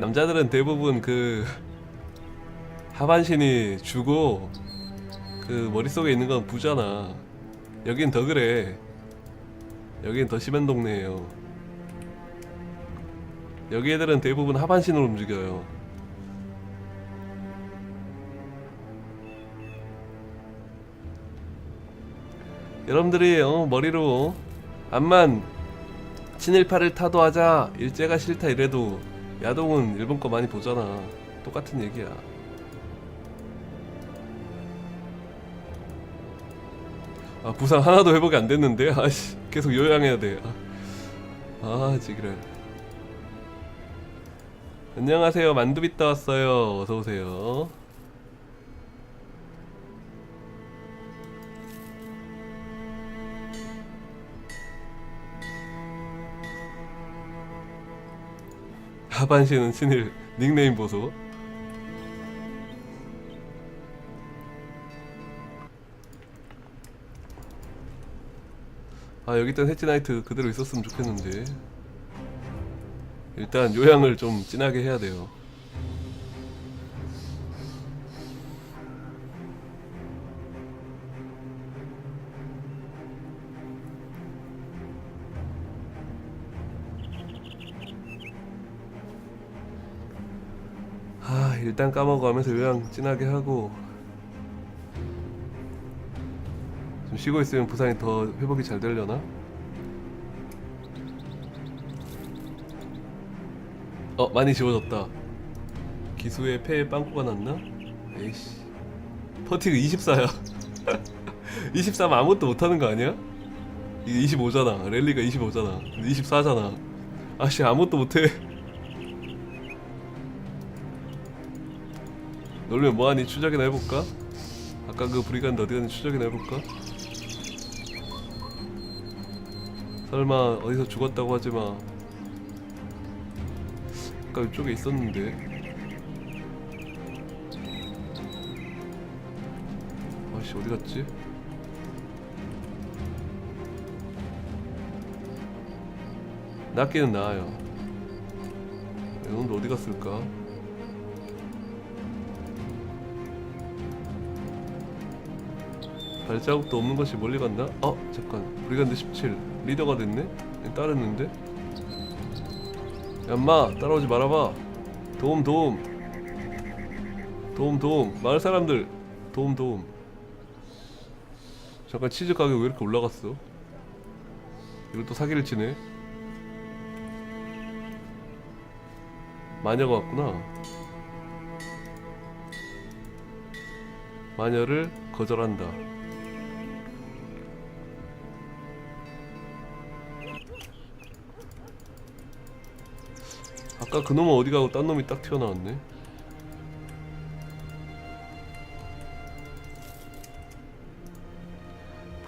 남자들은 대부분 그 하반신이 주고 그 머릿속에 있는 건 부잖아 여긴 더 그래. 여긴 더 심한 동네예요. 여기 애들은 대부분 하반신으로 움직여요. 여러분들이 어, 머리로 암만 친일파를 타도 하자 일제가 싫다 이래도 야동은 일본 거 많이 보잖아. 똑같은 얘기야. 아 부상 하나도 회복이 안 됐는데? 아씨 계속 요양해야 돼. 아, 아 지그래 안녕하세요. 만두비따 왔어요. 어서 오세요 하반신은 친일 닉네임 보소. 아 여기 있던 해치나이트 그대로 있었으면 좋겠는데. 일단 요양을 좀 진하게 해야 돼요 일단 까먹어가면서 요양 진하게 하고 좀 쉬고 있으면 부상이 더 회복이 잘 되려나? 어 많이 지워졌다. 기수의 폐에 빵꾸가 났나? 에이씨. 퍼티그 24야. 23 아무것도 못하는 거 아니야? 이게 25잖아. 랠리가 25잖아. 24잖아. 아씨 아무것도 못해 놀면 뭐하니 추적이나 해볼까? 아까 그 브리간드 어디 갔는지 추적이나 해볼까? 설마 어디서 죽었다고 하지마 아까 이쪽에 있었는데 아씨 어디 갔지? 낫기는 나아요 이놈도 어디 갔을까? 발자국도 없는 것이 멀리 간다? 어 잠깐. 브리간드 17 리더가 됐네? 따랐는데? 야 인마 따라오지 말아봐. 도움 도움. 도움 도움. 마을 사람들. 도움 도움. 잠깐 치즈 가격 왜 이렇게 올라갔어? 이걸 또 사기를 치네. 마녀가 왔구나. 마녀를 거절한다 아까 그 놈은 어디 가고 딴 놈이 딱 튀어나왔네.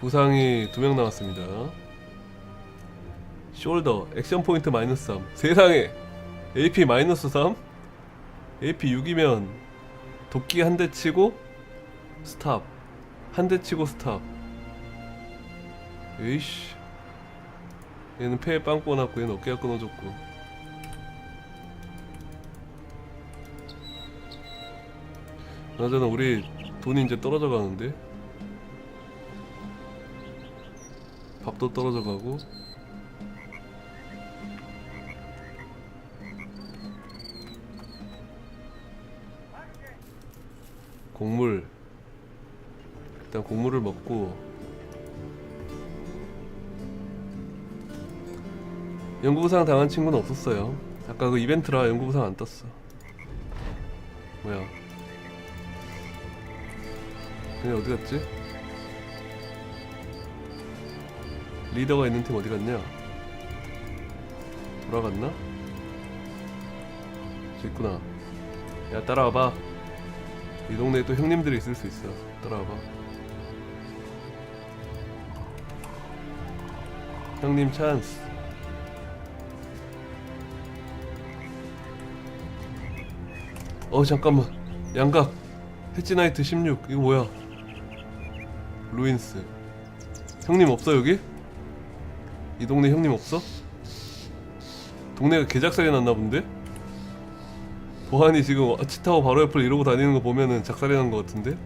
부상이 두 명 나왔습니다. 숄더 액션 포인트 마이너스 3. 세상에 AP 마이너스 3? AP 6이면 도끼 한 대 치고 스탑. 한 대 치고 스탑. 에이씨. 얘는 폐에 빵 꼬놨고 얘는 어깨가 끊어졌고. 나저는 우리 돈이 이제 떨어져 가는데? 밥도 떨어져 가고? 곡물. 일단 곡물을 먹고. 연구부상 당한 친구는 없었어요. 아까 그 이벤트라 연구부상 안 떴어. 뭐야 얘네 어디 갔지? 리더가 있는 팀 어디 갔냐? 돌아갔나? 저 있구나. 야 따라와봐. 이 동네에 또 형님들이 있을 수 있어. 따라와봐. 형님 찬스. 어 잠깐만. 양각. 해치나이트 16 이거 뭐야 루인스 형님 없어 여기? 이 동네 형님 없어? 동네가 개작살이 났나 본데? 보안이 지금 치 타고 바로 옆을 이러고 다니는 거 보면은 작살이 난 거 같은데?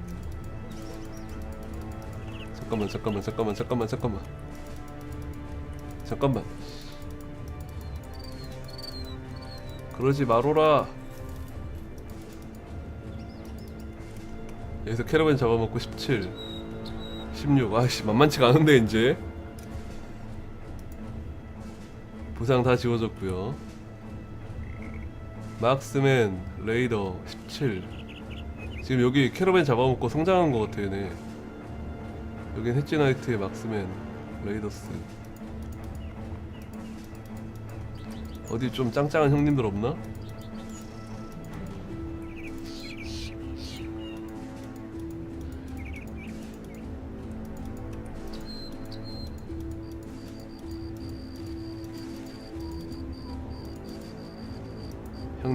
잠깐만 잠깐만 잠깐만 잠깐만 잠깐만 잠깐만 그러지 마로라 여기서 캐러밴 잡아먹고 17 16 아이씨 만만치가 않은데 이제. 부상 다 지워졌고요. 마크스맨 레이더 17 지금 여기 캐러밴 잡아먹고 성장한 것 같아 얘네. 여긴 해찌나이트의 마크스맨 레이더스. 어디 좀 짱짱한 형님들 없나?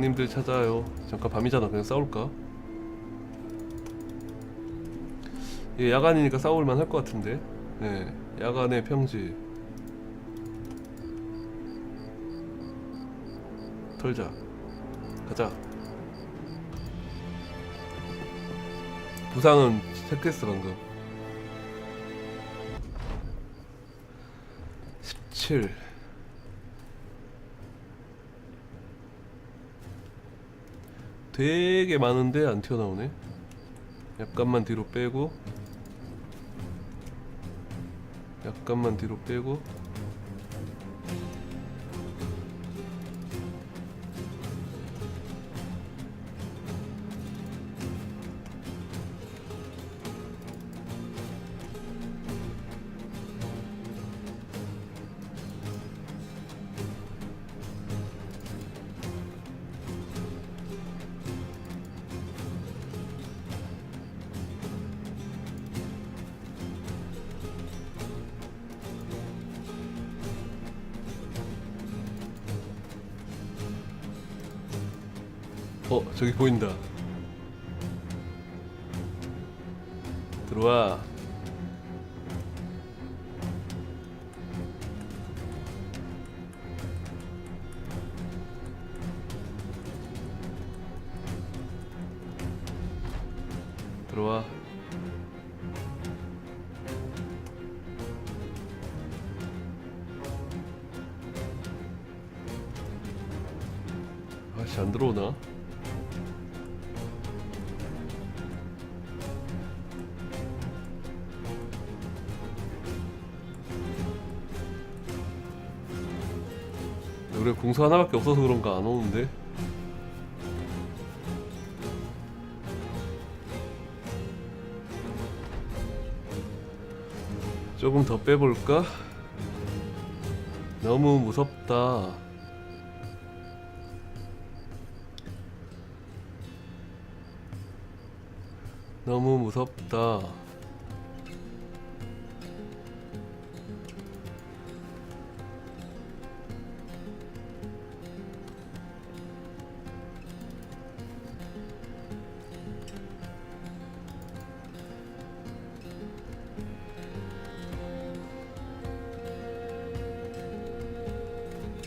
형님들 찾아요. 잠깐 밤이잖아. 그냥 싸울까? 예, 야간이니까 싸울만 할 것 같은데. 네, 야간의 평지. 털자. 가자. 부상은 체크했어 방금. 17. 되게 많은데 안 튀어나오네. 약간만 뒤로 빼고. 약간만 뒤로 빼고. 보인다. 들어와. 들어와. 아씨 안 들어오나? 공수 하나밖에 없어서 그런가 안 오는데? 조금 더 빼볼까? 너무 무섭다. 너무 무섭다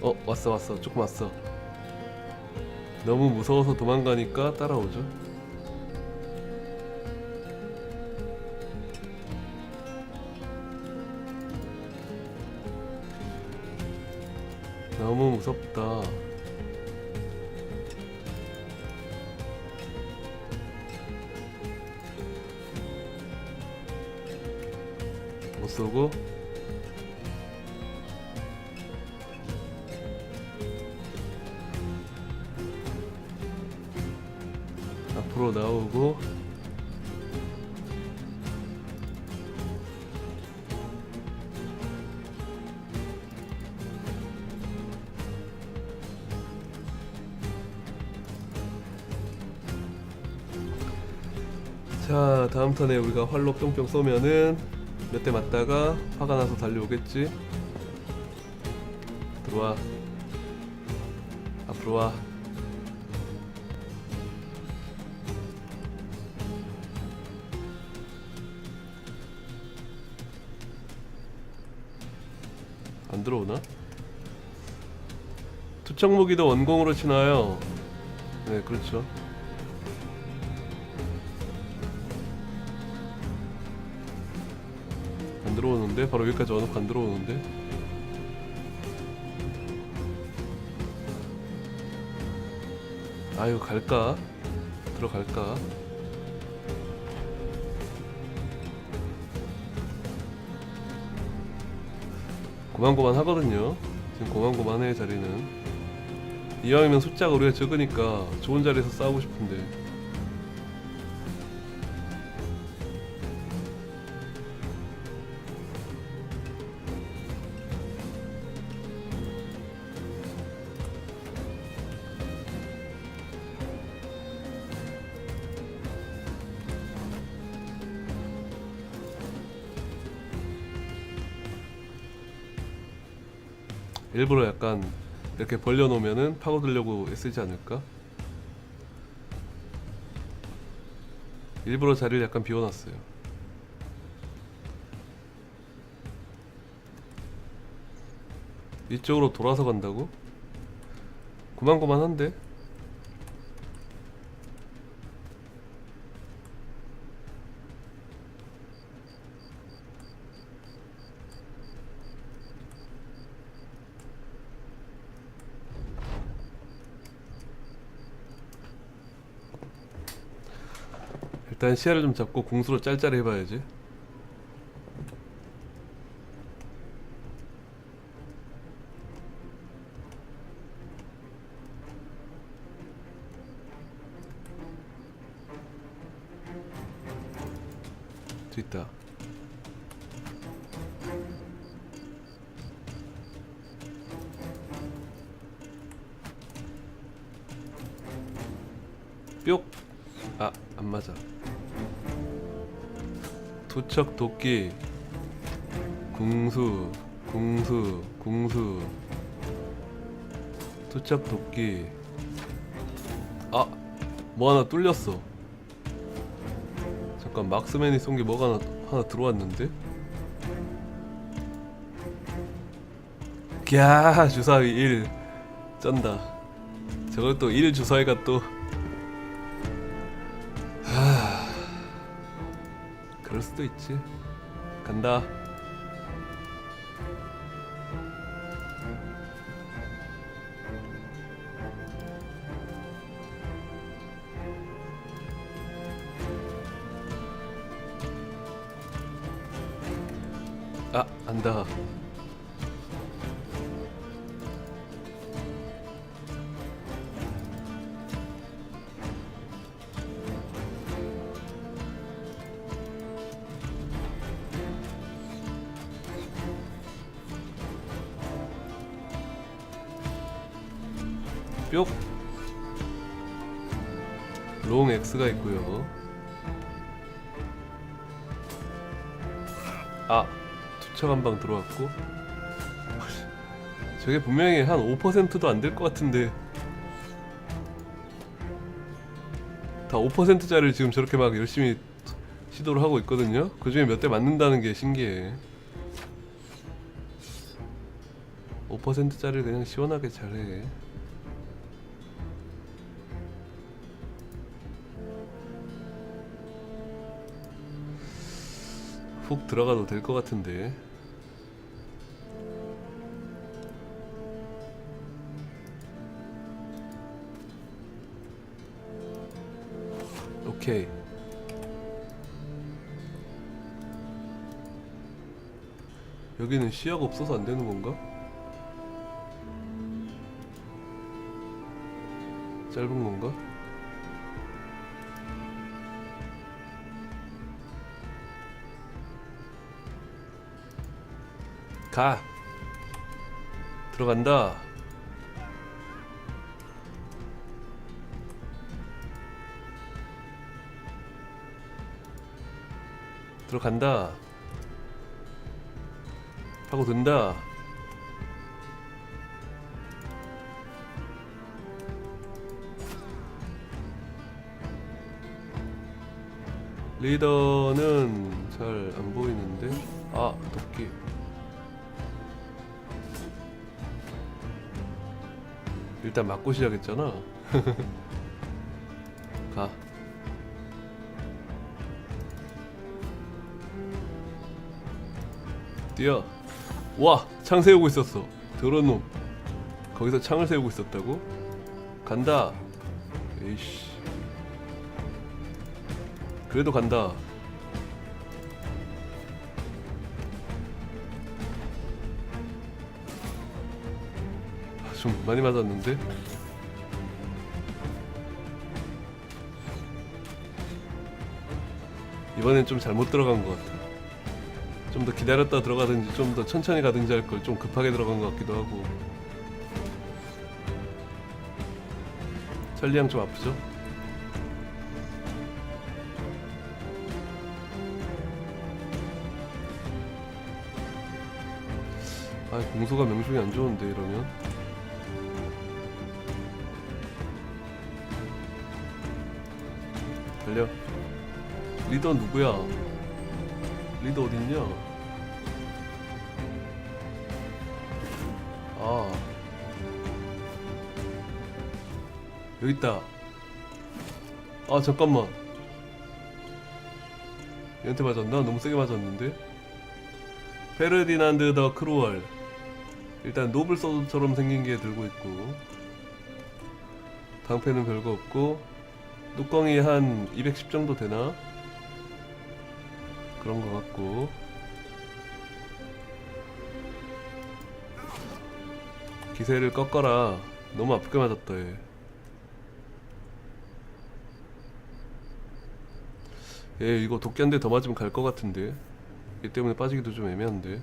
어 왔어 왔어. 조금 왔어. 너무 무서워서 도망가니까 따라오죠. 너무 무섭다. 못 쏘고 나오고. 자 다음 턴에 우리가 활로 뿅뿅 쏘면은 몇 대 맞다가 화가 나서 달려오겠지? 들어와. 앞으로 와 투척 무기도 원공으로 치나요? 네, 그렇죠. 안 들어오는데? 바로 여기까지 와놓고 안 들어오는데? 아유 갈까? 들어갈까? 고만고만 하거든요. 지금 고만고만해 자리는 이왕이면 숫자가 우리가 적으니까 좋은 자리에서 싸우고 싶은데. 일부러 약간 이렇게 벌려놓으면은 파고들려고 애쓰지 않을까? 일부러 자리를 약간 비워놨어요. 이쪽으로 돌아서 간다고? 고만고만한데? 일단 시야를 좀 잡고 공수로 짤짤이 해봐야지. 투척 도끼. 궁수 궁수 궁수. 투척 도끼. 아 뭐 하나 뚫렸어. 잠깐 막스맨이 쏜 게 뭐가 하나, 하나 들어왔는데? 갸 주사위 1 쩐다. 저걸 또 1 주사위가 또 수도 있지. 간다. 뿅. 롱 X가 있고요. 아, 투척 한 방 들어왔고. 저게 분명히 한 5%도 안 될 것 같은데. 다 5%짜리를 지금 저렇게 막 열심히 시도를 하고 있거든요. 그 중에 몇 대 맞는다는 게 신기해. 5%짜리를 그냥 시원하게 잘해. 훅 들어가도 될 것 같은데 오케이 여기는 시야가 없어서 안 되는 건가? 짧은 건가? 가. 들어간다. 들어간다. 하고 든다. 리더는 잘 안 보이는데? 아 일단 맞고 시작했잖아 가. 뛰어. 와, 창 세우고 있었어. 더러운 놈. 거기서 창을 세우고 있었다고? 간다. 에이씨. 그래도 간다. 좀 많이 맞았는데? 이번엔 좀 잘못 들어간 것 같아. 좀 더 기다렸다 들어가든지 좀 더 천천히 가든지 할 걸 좀 급하게 들어간 것 같기도 하고. 천리양 좀 아프죠? 아 공소가 명중이 안 좋은데 이러면 달려. 리더 누구야? 리더 어딨냐? 아. 여기 있다. 아 잠깐만. 얘한테 맞았나? 너무 세게 맞았는데? 페르디난드 더 크루얼. 일단 노블 소드처럼 생긴 게 들고 있고 방패는 별거 없고 뚜껑이 한 210 정도 되나? 그런 거 같고. 기세를 꺾어라. 너무 아프게 맞았다 얘. 얘 이거 도끼 한 대 더 맞으면 갈 것 같은데. 얘 때문에 빠지기도 좀 애매한데.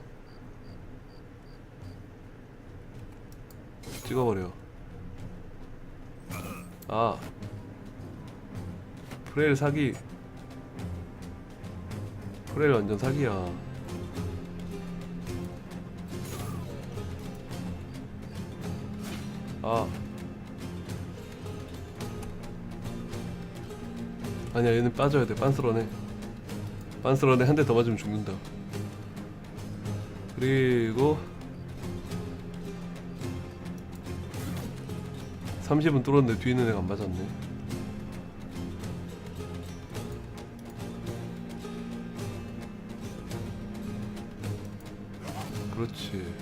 찍어버려. 아 프레일 사기. 프레일 완전 사기야. 아. 아니야 얘는 빠져야 돼. 빤스러네. 빤스러네. 한 대 더 맞으면 죽는다. 그리고 30은 뚫었는데 뒤에 있는 애가 안 맞았네 그렇지.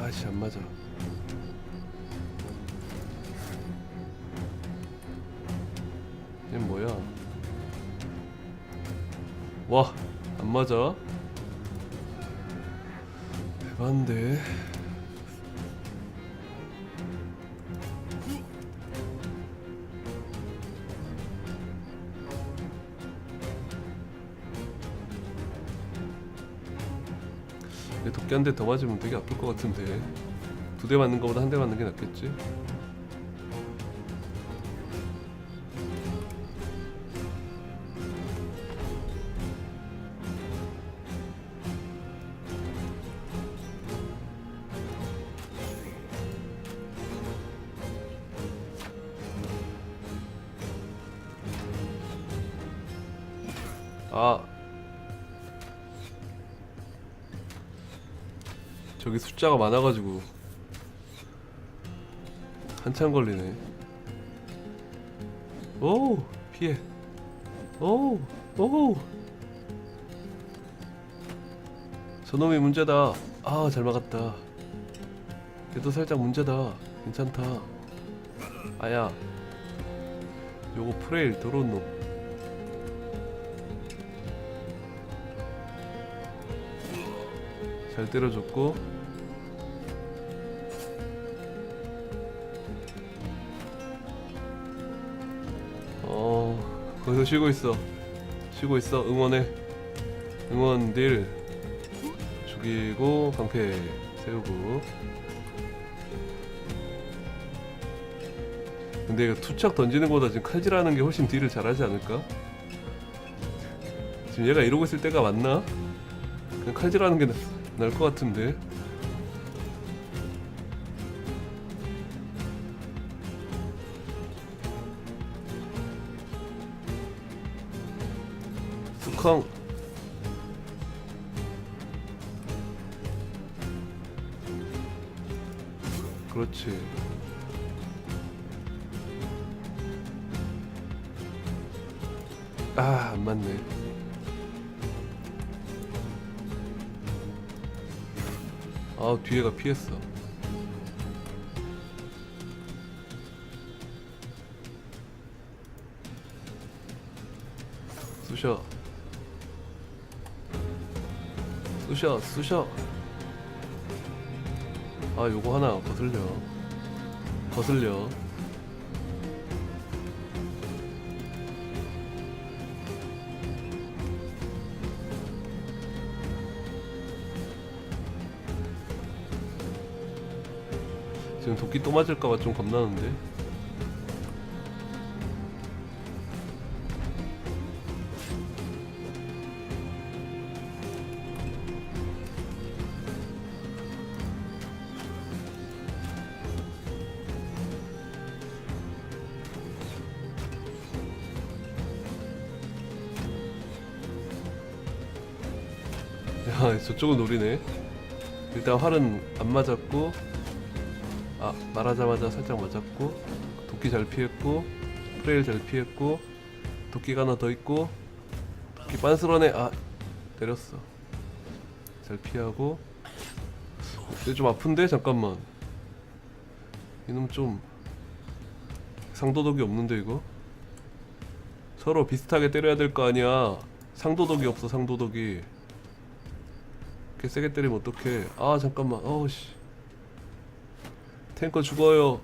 아씨 안 맞아. 얘 뭐야? 와 안 맞아. 대반데 얘 도끼 한대 더 맞으면 되게 아플 것 같은데 두 대 맞는 거보다 한 대 맞는 게 낫겠지? 숫자가 많아가지고 한참 걸리네. 오 피해. 오 오. 저놈이 문제다. 아 잘 막았다. 얘도 살짝 문제다. 괜찮다. 아야. 요거 프레일 더러운 놈. 잘 때려줬고 거기서 쉬고 있어. 쉬고 있어. 응원해. 응원 딜. 죽이고 방패 세우고. 근데 이거 투척 던지는 거보다 지금 칼질하는 게 훨씬 딜을 잘하지 않을까? 지금 얘가 이러고 있을 때가 맞나? 그냥 칼질하는 게 나- 나을 것 같은데 콩. 그렇지. 아 안 맞네. 아 뒤에가 피했어. 쑤셔. 쑤셔, 쑤셔. 아, 요거 하나 거슬려. 거슬려. 지금 도끼 또 맞을까봐 좀 겁나는데. 저쪽은 노리네. 일단 활은 안 맞았고, 아 말하자마자 살짝 맞았고 도끼 잘 피했고 프레일 잘 피했고 도끼가 하나 더 있고 도끼 빤스러네. 아 때렸어. 잘 피하고. 이거 좀 아픈데? 잠깐만. 이놈 좀 상도덕이 없는데 이거? 서로 비슷하게 때려야 될 거 아니야. 상도덕이 없어 상도덕이 이렇게 세게 때리면 어떡해 아 잠깐만 어우씨 탱커 죽어요.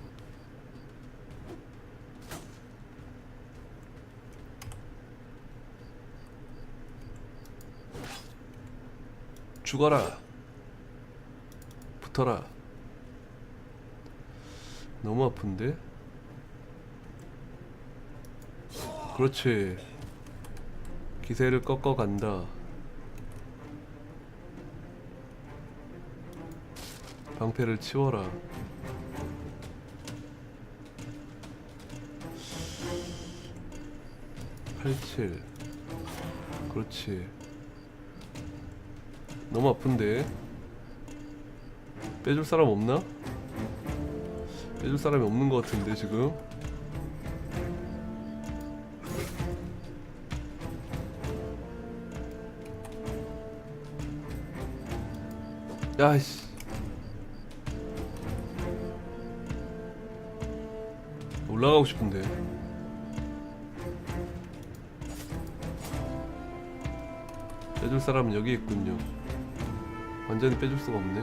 죽어라. 붙어라. 너무 아픈데? 그렇지. 기세를 꺾어 간다. 방패를 치워라. 팔칠. 그렇지. 너무 아픈데? 빼줄 사람 없나? 빼줄 사람이 없는 것 같은데 지금? 야이씨 올라가고 싶은데 빼줄 사람은 여기 있군요. 완전히 빼줄 수가 없네.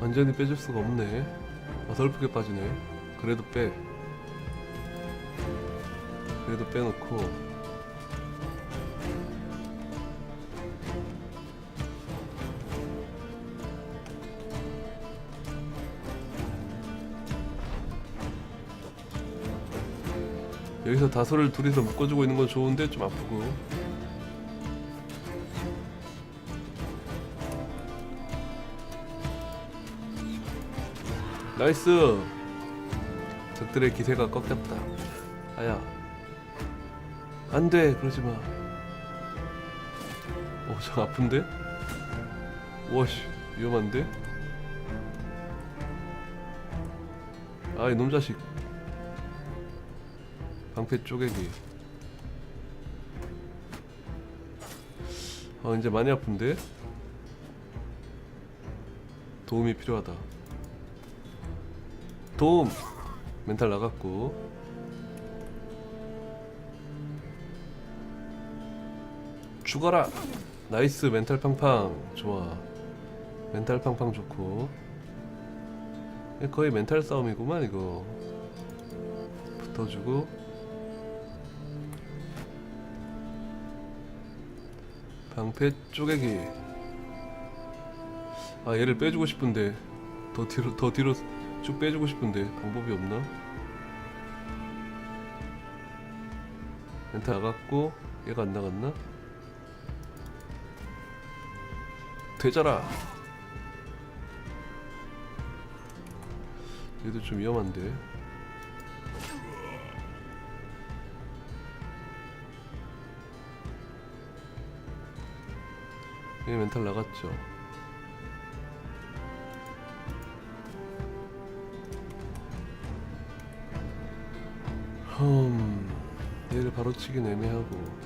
완전히 빼줄 수가 없네. 어설프게 빠지네. 그래도 빼. 그래도 빼놓고. 여기서 다소를 둘이서 묶어주고 있는 건 좋은데 좀 아프고. 나이스! 적들의 기세가 꺾였다. 아야. 안돼 그러지마. 어저 아픈데? 와씨 위험한데? 아 이 놈 자식 방패 쪼개기. 아 이제 많이 아픈데? 도움이 필요하다. 도움! 멘탈 나갔고. 죽어라! 나이스 멘탈 팡팡. 좋아. 멘탈 팡팡 좋고. 거의 멘탈 싸움이구만 이거. 붙어주고 방패 쪼개기 아 얘를 빼주고 싶은데 더 뒤로 더 뒤로 쭉 빼주고 싶은데 방법이 없나? 멘트 나갔고 얘가 안 나갔나? 되자라 얘도 좀 위험한데 얘 멘탈 나갔죠. 흠 얘를 바로치긴 애매하고.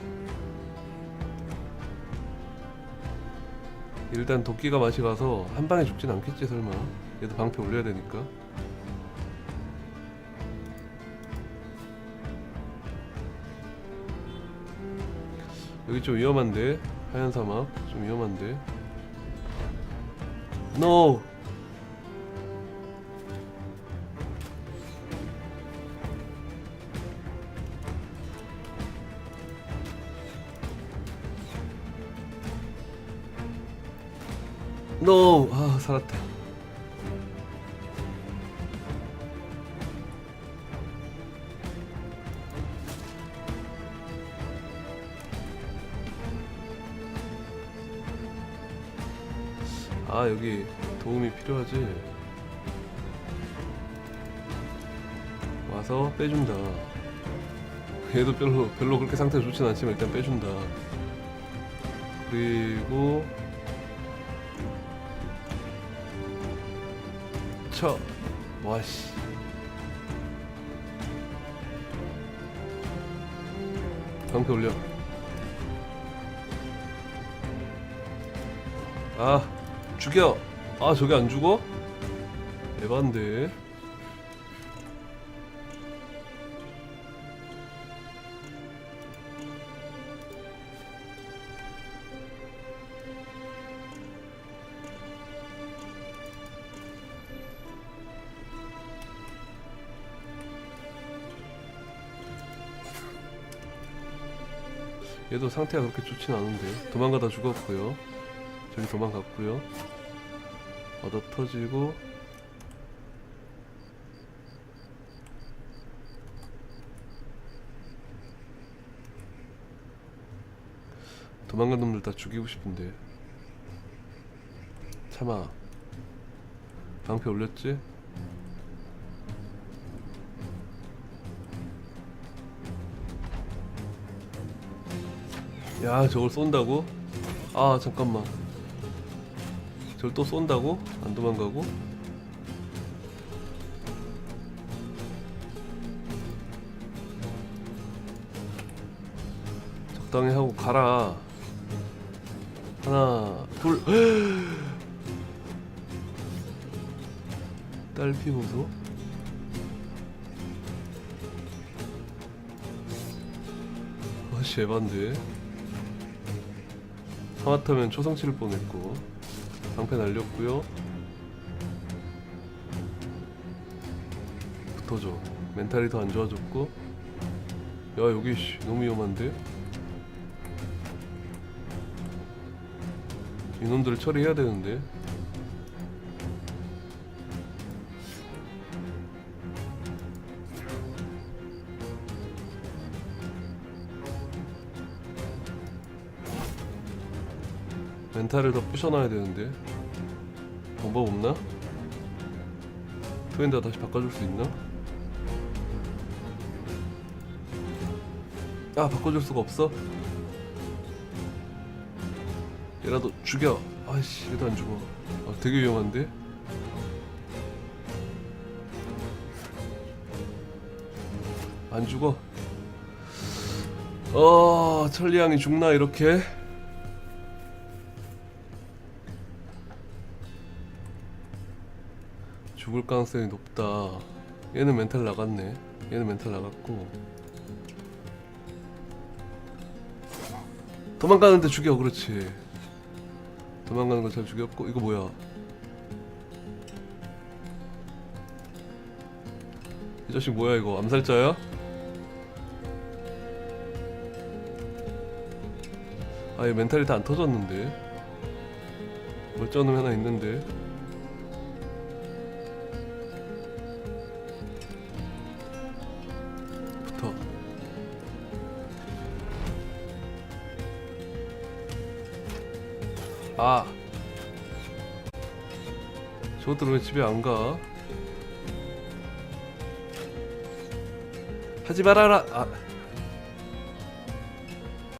일단 도끼가 맛이 가서 한 방에 죽진 않겠지 설마. 얘도 방패 올려야 되니까. 여기 좀 위험한데? 하얀 사막 좀 위험한데. NO! NO! 아 살았다 아 여기 도움이 필요하지? 와서 빼준다. 얘도 별로 별로 그렇게 상태가 좋진 않지만 일단 빼준다. 그리고 쳐. 와씨. 방패 올려. 아 죽여. 아 저게 안 죽어? 에반데. 얘도 상태가 그렇게 좋진 않은데. 도망가다 죽었고요. 저기 도망갔고요 얻어 터지고 도망간 놈들 다 죽이고 싶은데 참아 방패 올렸지? 야 저걸 쏜다고? 아 잠깐만 저걸 또 쏜다고? 안 도망가고? 적당히 하고 가라. 하나 둘. 딸피 보소 아씨 에반데. 하마터면 칠 뻔했고 방패 날렸고요. 붙어줘. 멘탈이 더 안 좋아졌고. 야 여기 씨, 너무 위험한데? 이놈들을 처리해야 되는데 멘탈을 더 부셔놔야 되는데 방법 없나? 투엔더 다시 바꿔줄 수 있나? 아 바꿔줄 수가 없어? 얘라도 죽여 아이씨 얘도 안 죽어 아 되게 위험한데? 안 죽어 어 천리양이 죽나 이렇게? 죽을 가능성이 높다. 얘는 멘탈 나갔네. 얘는 멘탈 나갔고. 도망가는데 죽여, 그렇지. 도망가는 거잘 죽였고, 이거 뭐야? 이 자식 뭐야, 이거? 암살자야? 아, 얘 멘탈이 다 안 터졌는데. 멀쩡한 놈 하나 있는데. 저것들 왜 집에 안 가? 하지 말아라. 아.